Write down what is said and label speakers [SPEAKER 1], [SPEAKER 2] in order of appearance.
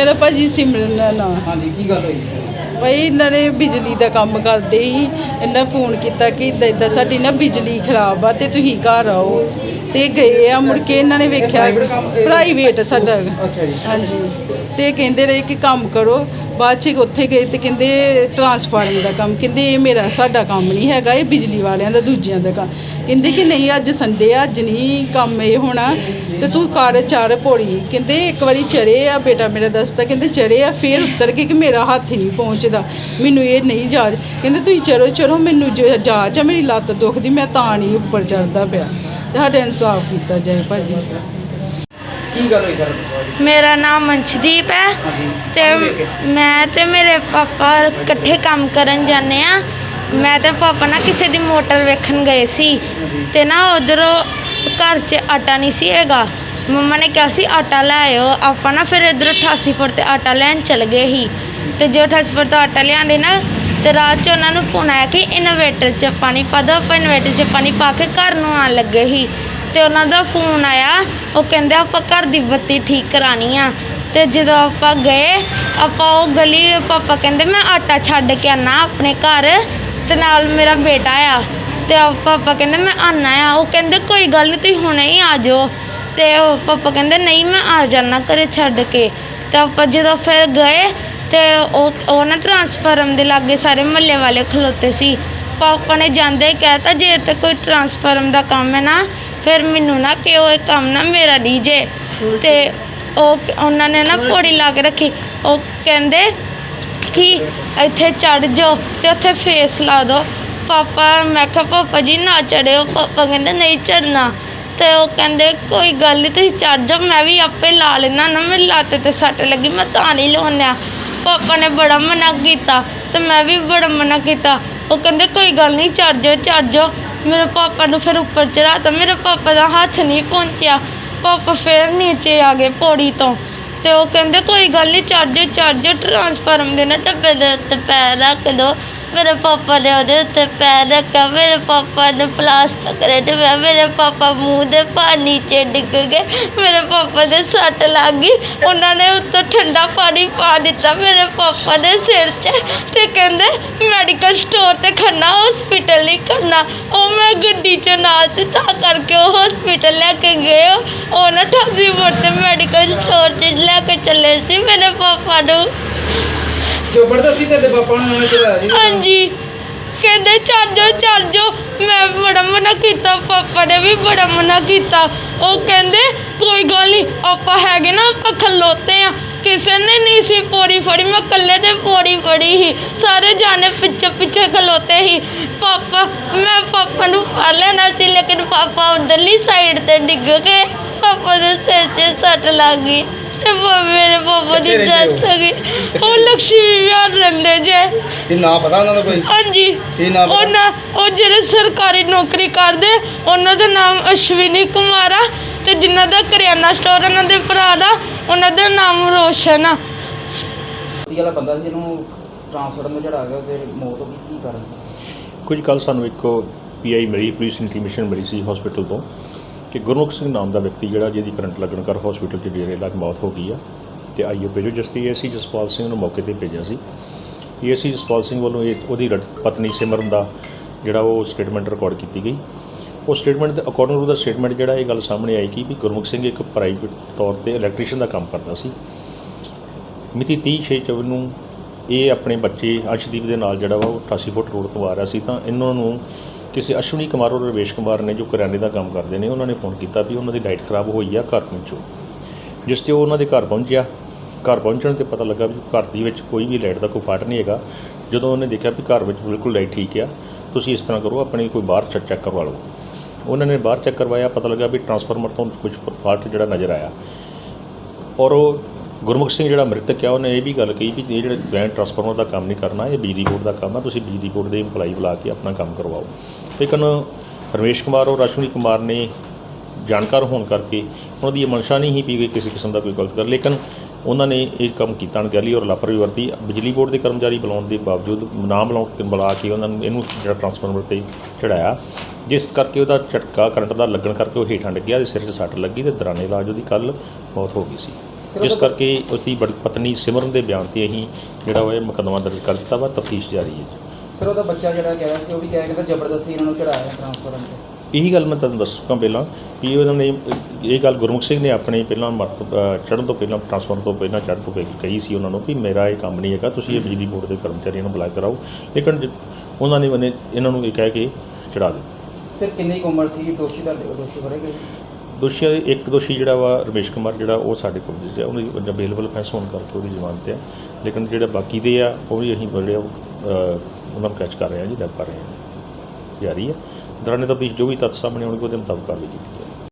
[SPEAKER 1] ਮੇਰਾ ਭਾਜੀ ਸਿਮਰਨ ਦਾ ਨਾਂ।
[SPEAKER 2] ਹਾਂਜੀ ਕੀ ਗੱਲ ਹੋਈ
[SPEAKER 1] ਭਾਈ ਇਹਨਾਂ ਨੇ ਬਿਜਲੀ ਦਾ ਕੰਮ ਕਰਦੇ ਸੀ। ਇਹਨਾਂ ਫੋਨ ਕੀਤਾ ਕਿ ਇਦਾਂ ਇਦਾਂ ਸਾਡੀ ਨਾ ਬਿਜਲੀ ਖਰਾਬ ਆ ਤੇ ਤੁਸੀਂ ਘਰ ਆਓ। ਤੇ ਗਏ ਆ ਮੁੜ ਕੇ ਇਹਨਾਂ ਨੇ ਵੇਖਿਆ ਪ੍ਰਾਈਵੇਟ ਸਾਡਾ।
[SPEAKER 2] ਅੱਛਾ ਜੀ।
[SPEAKER 1] ਹਾਂਜੀ। ਤੇ ਕਹਿੰਦੇ ਰਹੇ ਕਿ ਕੰਮ ਕਰੋ। ਬਾਅਦ ਚ ਉੱਥੇ ਗਏ ਤੇ ਕਹਿੰਦੇ ਟਰਾਂਸਫਾਰਮਰ ਦਾ ਕੰਮ। ਕਹਿੰਦੇ ਇਹ ਮੇਰਾ ਸਾਡਾ ਕੰਮ ਨਹੀਂ ਹੈਗਾ ਇਹ ਬਿਜਲੀ ਵਾਲਿਆਂ ਦਾ ਦੂਜਿਆਂ ਦਾ ਕੰਮ। ਕਹਿੰਦੇ ਕਿ ਨਹੀਂ ਅੱਜ ਸੰਡੇ ਆ ਅੱਜ ਨਹੀਂ ਕੰਮ ਇਹ ਹੋਣਾ। ਤੇ ਤੂੰ ਕਰ ਚੜ ਪੌੜੀ। ਕਹਿੰਦੇ ਇੱਕ ਵਾਰੀ ਚੜੇ ਆ ਬੇਟਾ ਮੇਰਾ ਦੱਸਦਾ ਕਹਿੰਦੇ ਚੜੇ ਆ ਫੇਰ ਉਤਰ ਕੇ ਕਿ ਮੇਰਾ ਹੱਥ ਨਹੀਂ ਪਹੁੰਚਦਾ। ਮੈਨੂੰ ਇਹ ਨਹੀਂ ਜਾਜ ਕਹਿੰਦੇ ਤੁਸੀਂ ਚੜੋ ਚੜੋ ਮੈਨੂੰ ਜਾਚ ਆ ਮੇਰੀ ਲੱਤ ਦੁਖਦੀ ਮੈਂ ਤਾਂ ਨਹੀਂ ਉੱਪਰ ਚੜਦਾ ਪਿਆ। ਤੇ ਸਾਡਾ ਇਨਸਾਫ ਕੀਤਾ ਜਾਏ ਭਾਜੀ।
[SPEAKER 2] ਕੀ ਗੱਲ ਹੋਈ ਸਰ?
[SPEAKER 3] ਮੇਰਾ ਨਾਮ ਮਨਸ਼ਦੀਪ ਹੈ ਤੇ ਮੈਂ ਤੇ ਮੇਰੇ ਪਾਪਾ ਇਕੱਠੇ ਕੰਮ ਕਰਨ ਜਾਂਦੇ ਆ ਮੈਂ ਤੇ ਪਾਪਾ ਨਾ ਕਿਸੇ ਦੀ ਮੋਟਰ ਵੇਖਣ ਗਏ ਸੀ ਤੇ ਨਾ ਉਧਰੋਂ ਘਰ 'ਚ ਆਟਾ ਨਹੀਂ ਸੀ ਹੈਗਾ। ਮੰਮਾ ਨੇ ਕਿਹਾ ਸੀ, ਆਟਾ ਲੈ ਆਇਓ। ਆਪਾਂ ਨਾ ਫਿਰ ਇਧਰ 88 ਫੁੱਟ ਤੇ ਆਟਾ ਲੈਣ ਚਲ ਗਏ ਸੀ। ਤੇ ਜੋ 88 ਫੁੱਟ ਤੋਂ ਆਟਾ ਲਿਆਂਦੇ ਨਾ, ਤੇ ਰਾਤ 'ਚ ਉਹਨਾਂ ਨੂੰ ਫੋਨ ਆਇਆ ਕਿ ਇਨਵੇਟਰ 'ਚ ਪਾਣੀ ਪਾ ਦਿਓ ਆਪਾਂ ਇਨਵੇਟਰ 'ਚ ਪਾਣੀ ਪਾ ਕੇ ਘਰ ਨੂੰ ਆਣ ਲੱਗੇ ਸੀ। ਤੇ ਉਹਨਾਂ ਦਾ ਫੋਨ ਆਇਆ, ਉਹ ਕਹਿੰਦੇ ਆਪਾਂ ਘਰ ਦੀ ਬੱਤੀ ਠੀਕ ਕਰਾਣੀ ਆ। ਤੇ ਜਦੋਂ ਆਪਾਂ ਗਏ, ਆਪਾਂ ਉਹ ਗਲੀ ਪਾਪਾ ਕਹਿੰਦੇ, ਮੈਂ ਆਟਾ ਛੱਡ ਕੇ ਆਣਾ ਆਪਣੇ ਘਰ। ਤੇ ਨਾਲ ਮੇਰਾ ਬੇਟਾ ਆ। ਤੇ ਪਾਪਾ ਕਹਿੰਦੇ, ਮੈਂ ਆਣਾ ਆ। ਉਹ ਕਹਿੰਦੇ, ਕੋਈ ਗੱਲ ਨਹੀਂ ਤੁਸੀਂ ਹੁਣੇ ਹੀ ਆ ਜਾਓ। ਤੇ ਉਹ ਪਾਪਾ ਕਹਿੰਦੇ, ਨਹੀਂ, ਮੈਂ ਆ ਜਾਣਾ ਘਰੇ ਛੱਡ ਕੇ। ਤੇ ਆਪਾਂ ਜਦੋਂ ਫਿਰ ਗਏ ਤੇ ਉਹ ਉਹ ਨਾ ਟਰਾਂਸਫਾਰਮ ਦੇ ਲਾਗੇ ਸਾਰੇ ਮਹੱਲੇ ਵਾਲੇ ਖਲੋਤੇ ਸੀ। ਪਾਪਾ ਨੇ ਜਾਂਦੇ ਹੀ ਕਹਿਤਾ ਜੇ ਤੇ ਕੋਈ ਟਰਾਂਸਫਾਰਮ ਦਾ ਕੰਮ ਹੈ ਨਾ, ਫਿਰ ਮੈਨੂੰ ਨਾ ਕਿ ਉਹ ਇਹ ਕੰਮ ਨਾ ਮੇਰਾ ਨਹੀਂ ਜੇ ਤੇ ਉਹ ਉਹਨਾਂ ਨੇ ਨਾ ਪੌੜੀ ਲਾ ਕੇ ਰੱਖੀ। ਉਹ ਕਹਿੰਦੇ ਕਿ ਇੱਥੇ ਚੜ ਜਾਓ ਤੇ ਉੱਥੇ ਫੇਸ ਲਾ ਦਿਓ। ਪਾਪਾ, ਮੈਂ ਕਿਹਾ, ਪਾਪਾ ਜੀ ਨਾ ਚੜਿਓ ਪਾਪਾ ਕਹਿੰਦੇ, ਨਹੀਂ ਚੜਨਾ ਤੇ ਉਹ ਕਹਿੰਦੇ, ਕੋਈ ਗੱਲ ਨਹੀਂ ਤੁਸੀਂ ਚੜ ਜਾਓ, ਮੈਂ ਵੀ ਆਪੇ ਲਾ ਲੈਣਾ ਨਾ ਮੇਰੀ ਲੱਤ ਤੇ ਸੱਟ ਲੱਗੀ, ਮੈਂ ਤਾਂ ਨਹੀਂ ਲਾਉਣਿਆ ਪਾਪਾ ਨੇ ਬੜਾ ਮਨਾ ਕੀਤਾ ਤੇ ਮੈਂ ਵੀ ਬੜਾ ਮਨਾ ਕੀਤਾ। ਉਹ ਕਹਿੰਦੇ, ਕੋਈ ਗੱਲ ਨਹੀਂ ਚੜ ਜਾਓ ਚੜ ਜਾਓ। ਮੇਰੇ ਪਾਪਾ ਨੂੰ ਫਿਰ ਉੱਪਰ ਚੜਾਤਾ ਮੇਰੇ ਪਾਪਾ ਦਾ ਹੱਥ ਨਹੀਂ ਪਹੁੰਚਿਆ। ਪਾਪਾ ਫਿਰ ਨੀਚੇ ਆ ਗਏ ਪੌੜੀ ਤੋਂ ਤੇ ਉਹ ਕਹਿੰਦੇ, ਕੋਈ ਗੱਲ ਨਹੀਂ ਚੜ ਜਾਓ ਚੜ ਜਾਓ ਟਰਾਂਸਫਾਰਮ ਦੇ ਨਾ ਡੱਬੇ ਦੇ ਉੱਤੇ ਪੈਰ ਰੱਖ ਲਓ ਮੇਰੇ ਪਾਪਾ ਨੇ ਉਹਦੇ ਉੱਤੇ ਪੈਰ ਰੱਖਿਆ, ਮੇਰੇ ਪਾਪਾ ਨੇ ਪਲਾਸਟਿਕ ਰੇਟਿਆ ਮੇਰੇ ਪਾਪਾ ਮੂੰਹ ਦੇ ਪਾਣੀ 'ਚ ਡਿੱਗ ਗਏ, ਮੇਰੇ ਪਾਪਾ ਦੇ ਸੱਟ ਲੱਗ ਗਈ, ਉਹਨਾਂ ਨੇ ਉੱਤੋਂ ਠੰਡਾ ਪਾਣੀ ਪਾ ਦਿੱਤਾ, ਮੇਰੇ ਪਾਪਾ ਦੇ ਸਿਰ 'ਚ ਤੇ ਕਹਿੰਦੇ ਮੈਡੀਕਲ ਸਟੋਰ ਤੇ ਖੰਨਾ ਹਸਪੀਟਲ ਨਹੀਂ ਕਰਨਾ ਉਹ ਮੈਂ ਗੱਡੀ 'ਚ ਨਾਲ ਸੀ, ਤਾਂ ਕਰਕੇ ਉਹ ਹਸਪੀਟਲ ਲੈ ਕੇ ਗਏ ਉਹ ਨਾ ਠਾਸੀ ਫੁੱਟ ਤੇ ਮੈਡੀਕਲ ਸਟੋਰ 'ਚ ਲੈ ਕੇ ਚੱਲੇ ਸੀ, ਮੇਰੇ ਪਾਪਾ ਨੂੰ
[SPEAKER 2] ਜ਼ਬਰਦਸਤੀ ਤੇ ਪਾਪਾ ਨੂੰ ਉਹਨੇ ਚੜਾਇਆ ਜੀ
[SPEAKER 3] ਹਾਂਜੀ। ਕਹਿੰਦੇ ਚੱਲ ਜਾਓ ਚੱਲ ਜਾਓ ਮੈਂ ਬੜਾ ਮਨਾ ਕੀਤਾ, ਪਾਪਾ ਨੇ ਵੀ ਬੜਾ ਮਨਾ ਕੀਤਾ। ਉਹ ਕਹਿੰਦੇ, ਕੋਈ ਗੱਲ ਨਹੀਂ, ਆਪਾਂ ਹੈਗੇ ਨਾ, ਆਪਾਂ ਖਲੋਤੇ ਆ। ਕਿਸੇ ਨੇ ਨਹੀਂ ਸੀ ਪੌੜੀ ਫੜੀ, ਮੈਂ ਇਕੱਲੇ ਨੇ ਪੌੜੀ ਫੜੀ ਸੀ। ਸਾਰੇ ਜਾਣੇ ਪਿੱਛੇ ਪਿੱਛੇ ਖਲੋਤੇ ਸੀ। ਪਾਪਾ, ਮੈਂ ਪਾਪਾ ਨੂੰ ਫੜ ਲੈਣਾ ਸੀ, ਲੇਕਿਨ ਪਾਪਾ ਉਧਰਲੀ ਸਾਈਡ ਤੇ ਡਿੱਗ ਗਏ। ਪਾਪਾ ਦੇ ਸਿਰ 'ਚ ਸੱਟ ਲੱਗ ਗਈ। ਤੇ ਪਾ- ਮੇਰੇ ਪਾਪਾ ਦੀ
[SPEAKER 2] ਕਿੱਥੇ ਰਹਿੰਦੇ
[SPEAKER 3] ਡੈਥ ਹੋ ਗਈ। ਉਹ ਲక్ష్ਮੀ ਵਿਹਾਰ ਰਹਿੰਦੇ ਜੇ।
[SPEAKER 4] ਇਹ ਨਾਂ ਪਤਾ ਉਹਨਾਂ ਦਾ ਕੋਈ?
[SPEAKER 3] ਹਾਂਜੀ।
[SPEAKER 4] ਕੀ ਨਾਮ ਹੈ?
[SPEAKER 3] ਉਹਨਾਂ ਉਹ ਜਿਹੜੇ ਸਰਕਾਰੀ ਨੌਕਰੀ ਕਰਦੇ ਉਹਨਾਂ ਦਾ ਨਾਮ ਅਸ਼ਵਿਨੀ ਕੁਮਾਰ ਆ ਤੇ ਜਿਨ੍ਹਾਂ ਦਾ ਕਰਿਆਨਾ ਸਟੋਰ ਉਹਨਾਂ ਦੇ ਭਰਾ ਦਾ ਉਹਨਾਂ ਦਾ ਨਾਮ ਰੋਸ਼ਨ ਆ।
[SPEAKER 2] ਇਹ ਵਾਲਾ ਬੰਦਾ ਸੀ ਜਿਹਨੂੰ ਟ੍ਰਾਂਸਫਰ ਨੂੰ ਚੜਾ ਗਿਆ ਤੇ ਮੌਤ ਹੋ ਗਈ ਕੀ ਕਾਰਨ?
[SPEAKER 5] ਕੁਝ ਕੱਲ ਸਾਨੂੰ ਇੱਕ ਪੀਆਈ ਮਿਲੀ ਪੁਲਿਸ ਇੰਟੀਮੇਸ਼ਨ ਮਿਲੀ ਸੀ ਹਸਪੀਟਲ ਤੋਂ। ਕਿ ਗੁਰਮੁਖ ਸਿੰਘ ਨਾਮ ਦਾ ਵਿਅਕਤੀ ਜਿਹੜਾ ਜਿਹਦੀ ਕਰੰਟ ਲੱਗਣ ਕਰ ਹਸਪੀਟਲ 'ਚ ਡੇਰੇ ਲੱਗ ਮੌਤ ਹੋ ਗਈ ਆ ਤੇ ਆਈਓ ਭੇਜੋ। ਜਸਤੀ ਏਸੀ ਜਸਪਾਲ ਸਿੰਘ ਨੂੰ ਮੌਕੇ ਤੇ ਭੇਜਿਆ ਸੀ। ਏਸੀ ਜਸਪਾਲ ਸਿੰਘ ਵੱਲੋਂ ਇਹ ਉਹਦੀ ਲੜ- ਪਤਨੀ ਸਿਮਰਨ ਦਾ ਜਿਹੜਾ ਉਹ ਸਟੇਟਮੈਂਟ ਰਿਕਾਰਡ ਕੀਤੀ ਗਈ। ਉਹ ਸਟੇਟਮੈਂਟ ਦੇ ਅਕੋਰਡਿੰਗ ਟੂ ਦਾ ਸਟੇਟਮੈਂਟ ਜਿਹੜਾ ਇਹ ਗੱਲ ਸਾਹਮਣੇ ਆਈ ਕਿ ਵੀ ਗੁਰਮੁਖ ਸਿੰਘ ਇੱਕ ਪ੍ਰਾਈਵੇਟ ਤੌਰ ਤੇ ਇਲੈਕਟ੍ਰੀਸ਼ੀਅਨ ਦਾ ਕੰਮ ਕਰਦਾ ਸੀ। ਮਿਤੀ 30/6/24 ਨੂੰ ਇਹ ਆਪਣੇ ਬੱਚੇ ਅਰਸ਼ਦੀਪ ਦੇ ਨਾਲ ਜਿਹੜਾ ਵਾ ਉਹ 88 ਫੁੱਟ ਰੋਡ ਤੋਂ ਆ ਰਿਹਾ ਸੀ ਤਾਂ ਇਹਨਾਂ ਨੂੰ ਕਿਸੇ ਅਸ਼ਵਨੀ ਕੁਮਾਰ ਔਰ ਰਵੇਸ਼ ਕੁਮਾਰ ਨੇ ਜੋ ਕਰਿਆਨੇ ਦਾ ਕੰਮ ਕਰਦੇ ਨੇ, ਉਹਨਾਂ ਨੇ ਫੋਨ ਕੀਤਾ ਵੀ ਉਹਨਾਂ ਦੀ ਲਾਈਟ ਖਰਾਬ ਹੋਈ ਆ, ਘਰ ਪਹੁੰਚੋ। ਜਿਸ ਤੇ ਉਹ ਉਹਨਾਂ ਦੇ ਘਰ ਪਹੁੰਚਿਆ। ਘਰ ਪਹੁੰਚਣ ਤੇ ਪਤਾ ਲੱਗਾ ਵੀ ਘਰ ਦੀ ਵਿੱਚ ਕੋਈ ਵੀ ਲਾਈਟ ਦਾ ਕੋਈ ਫਾਲਟ ਨਹੀਂ ਹੈਗਾ। ਜਦੋਂ ਉਹਨੇ ਦੇਖਿਆ ਵੀ ਘਰ ਵਿੱਚ ਬਿਲਕੁਲ ਲਾਈਟ ਠੀਕ ਆ, ਤੁਸੀਂ ਇਸ ਤਰ੍ਹਾਂ ਕਰੋ, ਆਪਣੀ ਕੋਈ ਬਾਹਰ ਚੈੱਕ ਚੈੱਕ ਕਰਵਾ ਲਓ। ਉਹਨਾਂ ਨੇ ਬਾਹਰ ਚੈੱਕ ਕਰਵਾਇਆ, ਪਤਾ ਲੱਗਾ ਵੀ ਟਰਾਂਸਫਾਰਮਰ ਤੋਂ ਕੁਝ ਫਾਲਟ ਜਿਹੜਾ ਨਜ਼ਰ ਆਇਆ। ਔਰ ਉਹ ਗੁਰਮੁਖ ਸਿੰਘ ਜਿਹੜਾ ਮ੍ਰਿਤਕ ਆ, ਉਹਨੇ ਇਹ ਵੀ ਗੱਲ ਕਹੀ ਵੀ ਇਹ ਜਿਹੜੇ ਬੈਂਡ ਟਰਾਂਸਫਾਰਮਰ ਦਾ ਕੰਮ ਨਹੀਂ ਕਰਨਾ, ਇਹ ਬਿਜਲੀ ਬੋਰਡ ਦਾ ਕੰਮ ਆ, ਤੁਸੀਂ ਬਿਜਲੀ ਬੋਰਡ ਦੇ ਇੰਪਲਾਈ ਬੁਲਾ ਕੇ ਆਪਣਾ ਕੰਮ ਕਰਵਾਓ। ਲੇਕਿਨ ਰਮੇਸ਼ ਕੁਮਾਰ ਔਰ ਅਸ਼ਵਨੀ ਕੁਮਾਰ ਨੇ ਜਾਣਕਾਰ ਹੋਣ ਕਰਕੇ ਉਹਨਾਂ ਦੀ ਇਹ ਮਨਸ਼ਾ ਨਹੀਂ ਸੀ ਵੀ ਕੋਈ ਕਿਸੇ ਕਿਸਮ ਦਾ ਕੋਈ ਗਲਤ ਕਰ ਲੇਕਿਨ ਉਹਨਾਂ ਨੇ ਇਹ ਕੰਮ ਕੀਤਾ ਅਣਗਹਿਲੀ ਔਰ ਲਾਪਰਵਾਹੀ ਵਰਤੀ। ਬਿਜਲੀ ਬੋਰਡ ਦੇ ਕਰਮਚਾਰੀ ਬੁਲਾਉਣ ਦੇ ਬਾਵਜੂਦ ਨਾ ਬੁਲਾਉਣ ਕੇ ਬੁਲਾ ਕੇ ਉਹਨਾਂ ਨੂੰ ਇਹਨੂੰ ਜਿਹੜਾ ਟਰਾਂਸਫਾਰਮਰ ਤੇ ਚੜਾਇਆ। ਜਿਸ ਕਰਕੇ ਉਹਦਾ ਝਟਕਾ ਕਰੰਟ ਦਾ ਲੱਗਣ ਕਰਕੇ ਉਹ ਹੇਠਾਂ ਡਿੱਗਿਆ ਤੇ ਸਿਰ 'ਚ ਸੱਟ ਲੱਗੀ ਤੇ ਦੌਰਾਨੇ ਇਲਾਜ ਉਹਦੀ ਕੱਲ ਮੌਤ ਹੋ ਗਈ ਸੀ। ਜਿਸ ਕਰਕੇ ਉਸ ਦੀ ਬੜੀ ਪਤਨੀ ਸਿਮਰਨ ਦੇ ਬਿਆਨ ਤੇ ਅਸੀਂ ਜਿਹੜਾ ਉਹ ਮੁਕੱਦਮਾ ਦਰਜ ਕਰ ਦਿੱਤਾ ਵਾ ਤਫਤੀਸ਼ ਜਾਰੀ ਹੈ।
[SPEAKER 2] ਸਰ ਉਹਦਾ ਬੱਚਾ ਜਿਹੜਾ ਕਹਿ ਰਿਹਾ ਸੀ ਉਹ ਵੀ ਕਹਿ ਰਿਹਾ ਕਿ ਜ਼ਬਰਦਸਤੀ ਇਹਨਾਂ ਨੂੰ ਚੜਾਇਆ ਟ੍ਰਾਂਸਫਰਨ ਤੇ।
[SPEAKER 5] ਇਹੀ ਗੱਲ ਮੈਂ ਤੁਹਾਨੂੰ ਦੱਸ ਚੁੱਕਾ ਪਹਿਲਾਂ ਕਿ ਉਹਨਾਂ ਨੇ ਇਹ ਗੱਲ ਗੁਰਮੁਖ ਸਿੰਘ ਨੇ ਆਪਣੇ ਪਹਿਲਾਂ ਚੜ੍ਹਨ ਤੋਂ ਪਹਿਲਾਂ ਟ੍ਰਾਂਸਫਰ ਤੋਂ ਪਹਿਲਾਂ ਚੜ੍ਹਨ ਤੋਂ ਪਹਿਲਾਂ ਕਹੀ ਸੀ ਉਹਨਾਂ ਨੂੰ ਕਿ ਮੇਰਾ ਇਹ ਕੰਮ ਨਹੀਂ ਹੈਗਾ ਤੁਸੀਂ ਇਹ ਬਿਜਲੀ ਬੋਰਡ ਦੇ ਕਰਮਚਾਰੀਆਂ ਨੂੰ ਬੁਲਾ ਕਰਾਓ। ਲੇਕਿਨ ਉਹਨਾਂ ਨੇ ਉਹਨੇ ਇਹਨਾਂ ਨੂੰ ਇਹ ਕਹਿ ਕੇ ਚੜਾ ਦਿੱਤਾ।
[SPEAKER 2] ਸਿਰ ਕਿੰਨੀ ਉਮਰ ਸੀ ਦੋਸ਼ੀ ਦਾ ਦੋਸ਼ੀ ਫੜੇਗੇ
[SPEAKER 5] ਦੋਸ਼ੀਆਂ ਦੇ ਇੱਕ ਦੋਸ਼ੀ ਜਿਹੜਾ ਵਾ ਰਮੇਸ਼ ਕੁਮਾਰ ਜਿਹੜਾ ਉਹ ਸਾਡੇ ਕੋਲ ਹੈ ਉਹਦੀ ਅਵੇਲੇਬਲ ਫੈਂਸ ਹੋਣ ਕਰਕੇ ਉਹਦੀ ਜ਼ਮਾਨਤ ਹੈ ਲੇਕਿਨ ਜਿਹੜੇ ਬਾਕੀ ਦੇ ਆ ਉਹ ਵੀ ਅਸੀਂ ਅ, ਉਹਨਾਂ ਨੂੰ ਕੈਚ ਕਰ ਰਹੇ ਹਾਂ ਜੀ ਰੈਪ ਕਰ ਰਹੇ ਹਾਂ। ਜਾਰੀ ਹੈ ਦਰਾਨੇ ਦੌਰਾਨੇ ਤਫਤੀਸ਼ ਜੋ ਵੀ ਤੱਥ ਸਾਹਮਣੇ ਆਉਣਗੇ ਉਹਦੇ ਮੁਤਾਬਕ ਕਾਰਵਾਈ ਕੀਤੀ ਜਾਏਗੀ